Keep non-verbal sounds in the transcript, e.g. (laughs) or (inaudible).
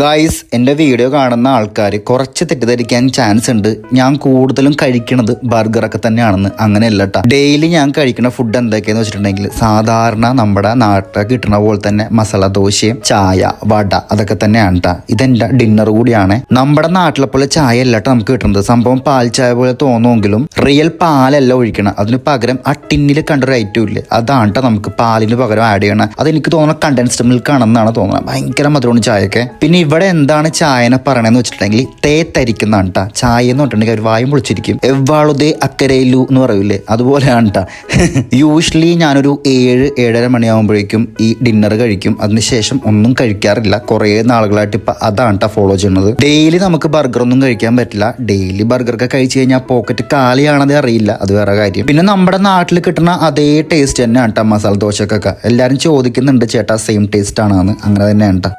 Guys എന്റെ video കാണുന്ന ആൾക്കാർ കുറച്ച് തെറ്റിദ്ധരിക്കാൻ ചാൻസ് ഉണ്ട്. ഞാൻ കൂടുതലും കഴിക്കണത് ബർഗറൊക്കെ തന്നെയാണെന്ന്. അങ്ങനെയല്ല കേട്ടോ ഡെയിലി ഞാൻ കഴിക്കുന്ന ഫുഡ് എന്തൊക്കെയാന്ന് വെച്ചിട്ടുണ്ടെങ്കിൽ സാധാരണ നമ്മുടെ നാട്ടിൽ കിട്ടുന്ന പോലെ തന്നെ മസാല ദോശയും ചായ വട അതൊക്കെ തന്നെയാണ് കേട്ടോ ഇതെന്റെ ഡിന്നർ കൂടിയാണ്. നമ്മുടെ നാട്ടിലെ പോലെ ചായ അല്ല കേട്ടോ നമുക്ക് കിട്ടുന്നത് സംഭവം പാൽ ചായ പോലെ തോന്നുമെങ്കിലും റിയൽ പാലല്ല ഒഴിക്കണം. അതിന് പകരം ആ ടിന്നിൽ കണ്ടൊരു ഐറ്റം ഇല്ലേ? അതാണ് കേട്ടോ നമുക്ക് പാലിന് പകരം ആഡ് ചെയ്യണം. അതെനിക്ക് തോന്നുന്ന കണ്ടൻസ്ഡ് മിൽക്ക് ആണെന്നാണ് തോന്നുന്നത്. ഭയങ്കര മധുരമാണ് ചായയൊക്കെ. പിന്നെ ഇവിടെ എന്താണ് ചായനെ പറയണെന്ന് വെച്ചിട്ടുണ്ടെങ്കിൽ തേ തരിക്കുന്നതാണ് ട്ടാ. ചായ എന്ന് പറഞ്ഞിട്ടുണ്ടെങ്കിൽ അവർ വായും പൊളിച്ചിരിക്കും. എവ്വാളുതേ അക്കരയിലു എന്ന് പറയൂലേ? അതുപോലെയാണ് ട്ടാ. (laughs) യൂഷ്വലി ഞാനൊരു ഏഴ് ഏഴര മണിയാകുമ്പോഴേക്കും ഈ ഡിന്നർ കഴിക്കും. അതിനുശേഷം ഒന്നും കഴിക്കാറില്ല. കുറേ നാളുകളായിട്ട് ഇപ്പം അതാണ് ട്ടാ ഫോളോ ചെയ്യുന്നത്. ഡെയിലി നമുക്ക് ബർഗർ ഒന്നും കഴിക്കാൻ പറ്റില്ല. ഡെയിലി ബർഗറൊക്കെ കഴിച്ചു കഴിഞ്ഞാൽ പോക്കറ്റ് കാലിയാണത് അറിയില്ല. അത് വേറെ കാര്യം. പിന്നെ നമ്മുടെ നാട്ടിൽ കിട്ടുന്ന അതേ ടേസ്റ്റ് തന്നെയാണ് ട്ടാ മസാല ദോശക്കൊക്കെ. എല്ലാവരും ചോദിക്കുന്നുണ്ട് ചേട്ടാ സെയിം ടേസ്റ്റ് ആണെന്ന്. അങ്ങനെ തന്നെയാണ് ട്ടാ.